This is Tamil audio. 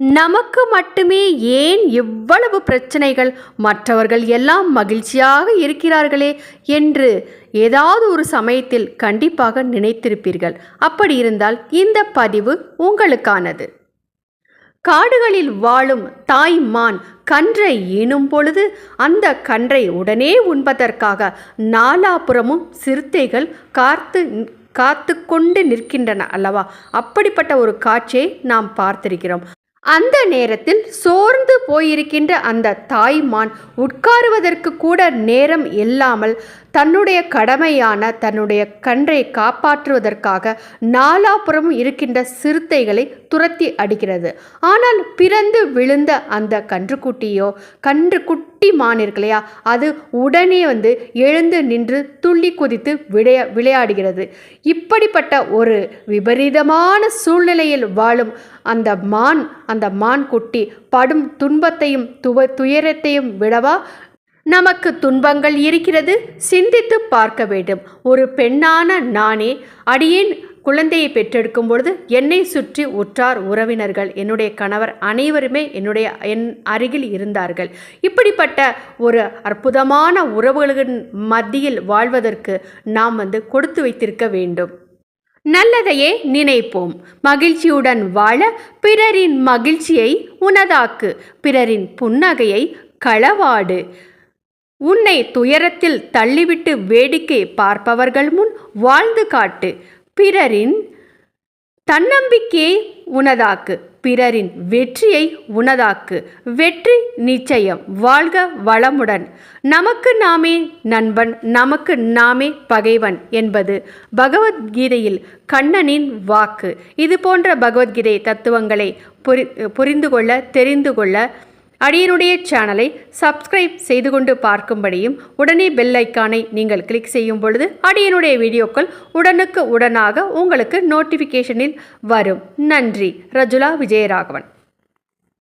நமக்கு மட்டுமே ஏன் இவ்வளவு பிரச்சனைகள்? மற்றவர்கள் எல்லாம் மகிழ்ச்சியாக இருக்கிறார்களே என்று ஏதாவது ஒரு சமயத்தில் கண்டிப்பாக நினைத்திருப்பீர்கள். அப்படி இருந்தால் இந்த பதிவு உங்களுக்கானது. காடுகளில் வாழும் தாய் மான் கன்றை ஈனும் பொழுது அந்த கன்றை உடனே உண்பதற்காக நாலாபுறமும் சிறுத்தைகள் காத்து காத்து கொண்டு நிற்கின்றன அல்லவா? அப்படிப்பட்ட ஒரு காட்சியை நாம் பார்த்திருக்கிறோம். அந்த நேரத்தில் சோர்ந்து போயிருக்கின்ற அந்த தாய்மான் உட்காருவதற்கு கூட நேரம் இல்லாமல் தன்னுடைய கடமையான தன்னுடைய கன்றை காப்பாற்றுவதற்காக நாலாபுறமும் இருக்கின்ற சிறுத்தைகளை துரத்தி அடிக்கிறது. ஆனால் பிறந்து விழுந்த அந்த கன்றுக்குட்டியோ கன்று குட்டி மான் இருக்கு இல்லையா அது உடனே வந்து எழுந்து நின்று துள்ளி குதித்து விளையா விளையாடுகிறது. இப்படிப்பட்ட ஒரு விபரீதமான சூழ்நிலையில் வாழும் அந்த மான் அந்த மான் குட்டி படும் துன்பத்தையும் துவ துயரத்தையும் விடவா? நமக்கு துன்பங்கள் இருக்கிறது சிந்தித்து பார்க்க வேண்டும். ஒரு பெண்ணான நானே அடியேன் குழந்தையை பெற்றெடுக்கும் பொழுது என்னை சுற்றி உற்றார் உறவினர்கள் என்னுடைய கணவர் அனைவருமே என்னுடைய என் அருகில் இருந்தார்கள். இப்படிப்பட்ட ஒரு அற்புதமான உறவுகளின் மத்தியில் வாழ்வதற்கு நாம் வந்து கொடுத்து வைத்திருக்க வேண்டும். நல்லதையே நினைப்போம். மகிழ்ச்சியுடன் வாழ பிறரின் மகிழ்ச்சியை உனதாக்கு. பிறரின் புன்னகையை களவாடு. உன்னை துயரத்தில் தள்ளிவிட்டு வேடிக்கை பார்ப்பவர்கள் முன் வாழ்ந்து காட்டு. பிறரின் தன்னம்பிக்கையை உனதாக்கு பிறரின் வெற்றியை உனதாக்கு வெற்றி நிச்சயம். வாழ்க வளமுடன். நமக்கு நாமே நண்பன் நமக்கு நாமே பகைவன் என்பது பகவத்கீதையில் கண்ணனின் வாக்கு. இது போன்ற பகவத்கீதை தத்துவங்களை புரி புரிந்து கொள்ள தெரிந்து கொள்ள அடியனுடைய சேனலை சப்ஸ்கிரைப் செய்து கொண்டு பார்க்கும்படியும் உடனே பெல் ஐக்கானை நீங்கள் கிளிக் செய்யும் பொழுது அடியனுடைய வீடியோக்கள் உடனுக்கு உடனாக உங்களுக்கு நோட்டிஃபிகேஷனில் வரும். நன்றி. ரஜுலா விஜயராகவன்.